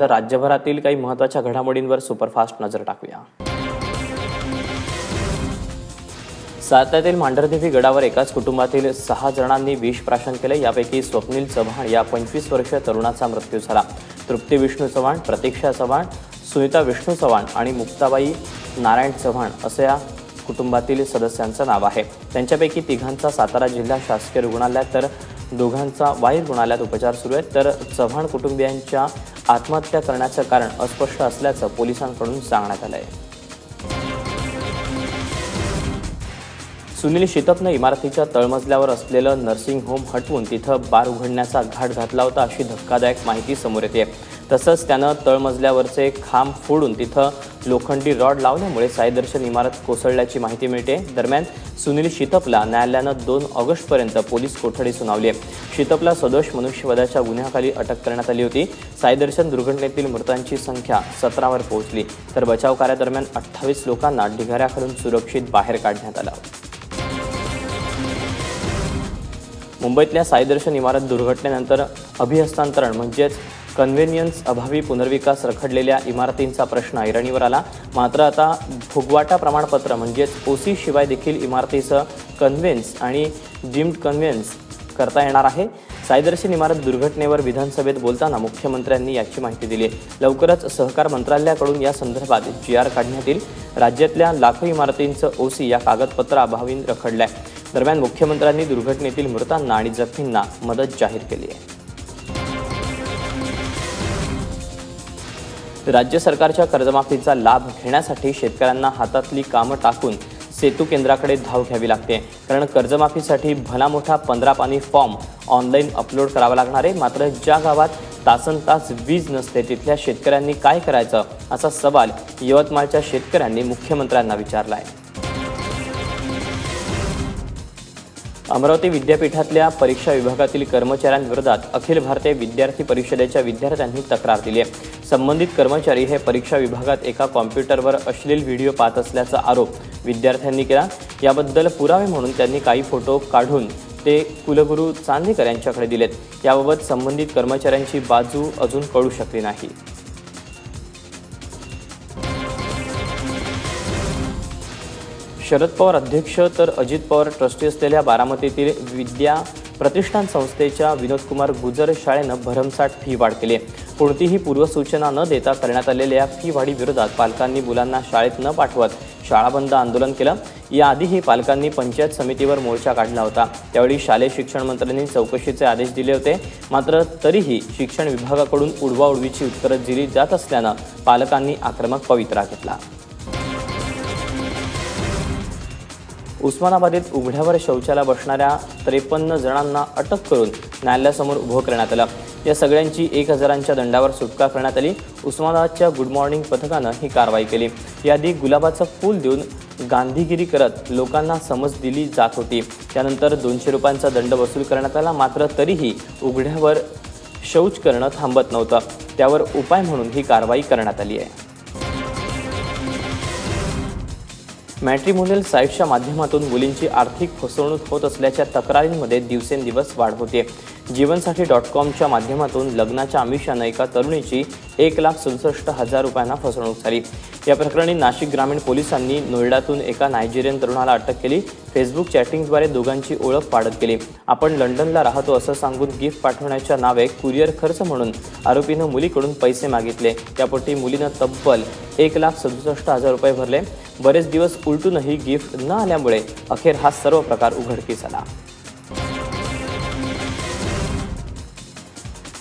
त्यानंतर राज्यभरातील काही महत्त्वाच्या घडामोडींवर सुपरफास्ट नजर टाकूया. साताऱ्यातील मांढरदेवी गडावर एकाच कुटुंबातील सहा जणांनी विष प्राशन केले. यापैकी स्वप्नील चव्हाण या पंचवीस वर्षीय तरुणाचा मृत्यू झाला. तृप्ती विष्णू चव्हाण प्रतीक्षा चव्हाण सुनीता विष्णू चव्हाण आणि मुक्ताबाई नारायण चव्हाण असं या कुटुंबातील सदस्यांचं नाव आहे. त्यांच्यापैकी तिघांचा सातारा जिल्हा शासकीय रुग्णालयात तर दोघांचा वाई रुग्णालयात उपचार सुरू आहेत. तर चव्हाण कुटुंबियांच्या आत्महत्या करण्याचं कारण अस्पष्ट असल्याचं पोलिसांकडून सांगण्यात आलं आहे सुनील शितपनं इमारतीच्या तळमजल्यावर असलेलं नर्सिंग होम हटवून तिथं बार उघडण्याचा घाट घातला होता अशी धक्कादायक माहिती समोर येते. तसंच त्यानं तळमजल्यावरचे खांब फोडून तिथं लोखंडी रॉड लावल्यामुळे साईदर्शन इमारत कोसळल्याची माहिती मिळते. दरम्यान सुनील शितपला न्यायालयानं दोन ऑगस्टपर्यंत पोलीस कोठडी सुनावली आहे. शितपला सदोष मनुष्यवधाच्या गुन्ह्याखाली अटक करण्यात आली होती. साईदर्शन दुर्घटनेतील मृतांची संख्या सतरावर पोहोचली. तर बचाव कार्यादरम्यान अठ्ठावीस लोकांना ढिगाऱ्याकडून सुरक्षित बाहेर काढण्यात आलं. मुंबईतल्या साईदर्शन इमारत दुर्घटनेनंतर अभिहस्तांतरण म्हणजेच कन्व्हेनियन्स अभावी पुनर्विकास रखडलेल्या इमारतींचा प्रश्न ऐरणीवर आला. मात्र आता फुगवाटा प्रमाणपत्र म्हणजेच ओसी शिवाय देखील इमारतीचं कन्व्हेन्स आणि जिम्ड कन्व्हेन्स करता येणार आहे. सायदर्शन इमारत दुर्घटनेवर विधानसभेत बोलताना मुख्यमंत्र्यांनी याची माहिती दिली लवकरच सहकार मंत्रालयाकडून या संदर्भात जी आर काढण्यात येईल. राज्यातल्या लाखो इमारतींचं ओसी या कागदपत्राअभावी रखडलंय. दरम्यान मुख्यमंत्र्यांनी दुर्घटनेतील मृतांना आणि जखमींना मदत जाहीर केली आहे. राज्य सरकारच्या कर्जमाफीचा लाभ घेण्यासाठी शेतकऱ्यांना हातातली कामं टाकून सेतू केंद्राकडे धाव घ्यावी लागते. कारण कर्जमाफीसाठी भला मोठा पंधरा पाणी फॉर्म ऑनलाईन अपलोड करावा लागणार आहे. मात्र ज्या गावात तासन तास वीज नसते तिथल्या शेतकऱ्यांनी काय करायचं असा सवाल यवतमाळच्या शेतकऱ्यांनी मुख्यमंत्र्यांना विचारला आहे अमरावती विद्यापीठातल्या परीक्षा विभागातील कर्मचाऱ्यांविरोधात अखिल भारतीय विद्यार्थी परिषदेच्या विद्यार्थ्यांनी तक्रार दिली आहे. संबंधित कर्मचारी हे परीक्षा विभागात एका कॉम्प्युटरवर अश्लील व्हिडिओ पाहत असल्याचा आरोप विद्यार्थ्यांनी केला. याबद्दल पुरावे म्हणून त्यांनी काही फोटो काढून ते कुलगुरू चांदेकर यांच्याकडे दिलेत. याबाबत संबंधित कर्मचाऱ्यांची बाजू अजून कळू शकली नाही. शरद पवार अध्यक्ष तर अजित पवार ट्रस्टी असलेल्या बारामतीतील विद्या प्रतिष्ठान संस्थेच्या विनोदकुमार गुजर शाळेनं भरमसाठ फी वाढ केली कोणतीही पूर्वसूचना न देता करण्यात आलेल्या फी वाढीविरोधात पालकांनी मुलांना शाळेत न पाठवत शाळा बंद आंदोलन केलं. याआधीही पालकांनी पंचायत समितीवर मोर्चा काढला होता. त्यावेळी शालेय शिक्षण मंत्र्यांनी चौकशीचे आदेश दिले होते. मात्र तरीही शिक्षण विभागाकडून उडवाउडवीची उत्तरं दिली जात असल्यानं पालकांनी आक्रमक पवित्रा घेतला. उस्मानाबादेत उघड्यावर शौचाला बसणाऱ्या त्रेपन्न जणांना अटक करून न्यायालयासमोर उभं करण्यात आलं. या सगळ्यांची एक हजारांच्या दंडावर सुटका करण्यात आली. उस्मानाबादच्या गुड मॉर्निंग पथकानं ही कारवाई केली. याआधी गुलाबाचं फूल देऊन गांधीगिरी करत लोकांना समज दिली जात होती. त्यानंतर दोनशे रुपयांचा दंड वसूल करण्यात आला. मात्र तरीही उघड्यावर शौच करणं थांबत नव्हतं. त्यावर उपाय म्हणून ही कारवाई करण्यात आली आहे. मॅट्रिमोनियल साईट्सच्या माध्यमातून मुलींची आर्थिक फसवणूक होत असल्याच्या तक्रारींमध्ये दिवसेंदिवस वाढ होते. जीवनसाठी डॉट कॉमच्या माध्यमातून लग्नाच्या आमिषानं एका तरुणीची एक लाख सदुसष्ट हजार रुपयांना फसवणूक झाली. या प्रकरणी नाशिक ग्रामीण पोलिसांनी नोएडातून एका नायजेरियन तरुणाला अटक केली. फेसबुक चॅटिंगद्वारे दोघांची ओळख पाडत केली आपण लंडनला राहतो असं सांगून गिफ्ट पाठवण्याच्या नावे कुरिअर खर्च म्हणून आरोपीनं मुलीकडून पैसे मागितले. त्यापोटी मुलीनं तब्बल एक लाख सदुसष्ट हजार रुपये भरले. बरेच दिवस उलटूनही गिफ्ट न आल्यामुळे अखेर हा सर्व प्रकार उघडकीस आला.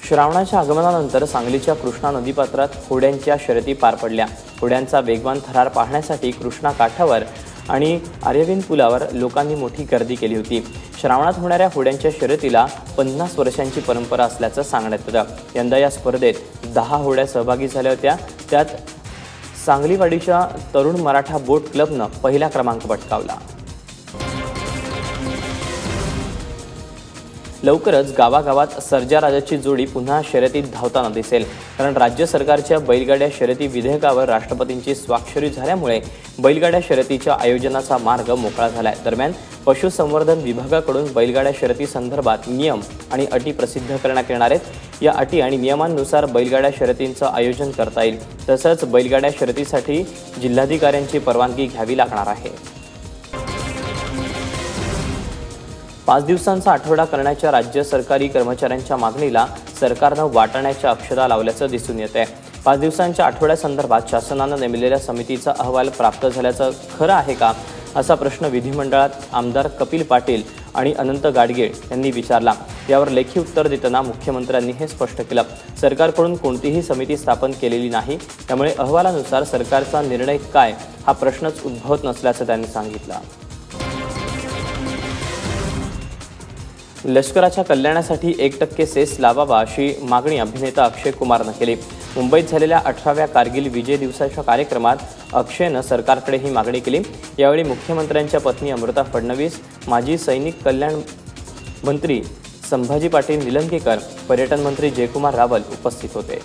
श्रावणाच्या आगमनानंतर सांगलीच्या कृष्णा नदीपात्रात होड्यांच्या शर्यती पार पडल्या. होड्यांचा वेगवान थरार पाहण्यासाठी कृष्णा काठावर आणि आर्यविन पुलावर लोकांनी मोठी गर्दी केली होती. श्रावणात होणाऱ्या होड्यांच्या शर्यतीला पन्नास वर्षांची परंपरा असल्याचं सांगण्यात येतं यंदा या स्पर्धेत दहा होड्या सहभागी झाल्या होत्या. त्यात सांगलीवाडीच्या तरुण मराठा बोट क्लबनं पहिला क्रमांक पटकावला. लवकरच गावागावात सर्जा राजाची जोडी पुन्हा शर्यतीत धावताना दिसेल. कारण राज्य सरकारच्या बैलगाड्या शर्यती विधेयकावर राष्ट्रपतींची स्वाक्षरी झाल्यामुळे बैलगाड्या शर्यतीच्या आयोजनाचा मार्ग मोकळा झालाय. दरम्यान पशुसंवर्धन विभागाकडून बैलगाड्या शर्यती संदर्भात नियम आणि अटी प्रसिद्ध करण्यात येणार आहेत. या अटी आणि नियमांनुसार बैलगाड्या शर्यतींचं आयोजन करता येईल. तसंच बैलगाड्या शर्यतीसाठी जिल्हाधिकाऱ्यांची परवानगी घ्यावी लागणार आहे. पाच दिवसांचा आठवडा करण्याच्या राज्य सरकारी कर्मचाऱ्यांच्या मागणीला सरकारनं वाटाण्याच्या अक्षरा लावल्याचं दिसून येत आहे पाच दिवसांच्या आठवड्यासंदर्भात शासनानं नेमलेल्या समितीचा अहवाल प्राप्त झाल्याचं खरं आहे का असा प्रश्न विधिमंडळात आमदार कपिल पाटील आणि अनंत गाडगीळ यांनी विचारला. यावर लेखी उत्तर देताना मुख्यमंत्र्यांनी हे स्पष्ट केलं. सरकारकडून कोणतीही समिती स्थापन केलेली नाही त्यामुळे अहवालानुसार सरकारचा निर्णय काय हा प्रश्नच उद्भवत नसल्याचं त्यांनी सांगितलं. लष्कराच्या कल्याणासाठी एक टक्के सेस लावावा अशी मागणी अभिनेता अक्षय कुमारनं केली. मुंबईत झालेल्या अठराव्या कारगिल विजय दिवसाच्या कार्यक्रमात अक्षयनं सरकारकडे ही मागणी केली. यावेळी मुख्यमंत्र्यांच्या पत्नी अमृता फडणवीस माजी सैनिक कल्याण मंत्री संभाजी पाटील निलंगेकर पर्यटन मंत्री जयकुमार रावल उपस्थित होते.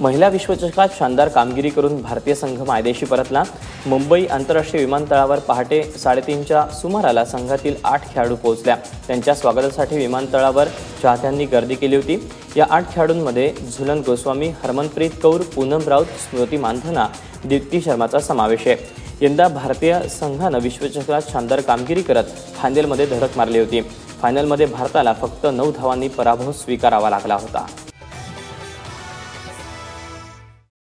महिला विश्वचषकात शानदार कामगिरी करून भारतीय संघ मायदेशी परतला. मुंबई आंतरराष्ट्रीय विमानतळावर पहाटे साडेतीनच्या सुमाराला संघातील आठ खेळाडू पोहोचल्या. त्यांच्या स्वागतासाठी विमानतळावर चाहत्यांनी गर्दी केली होती. या आठ खेळाडूंमध्ये झुलन गोस्वामी हरमनप्रीत कौर पूनम राऊत स्मृती मानधना दीप्ती शर्माचा समावेश आहे. यंदा भारतीय संघानं विश्वचषकात शानदार कामगिरी करत फायनलमध्ये धडक मारली होती. फायनलमध्ये भारताला फक्त नऊ धावांनी पराभव स्वीकारावा लागला होता.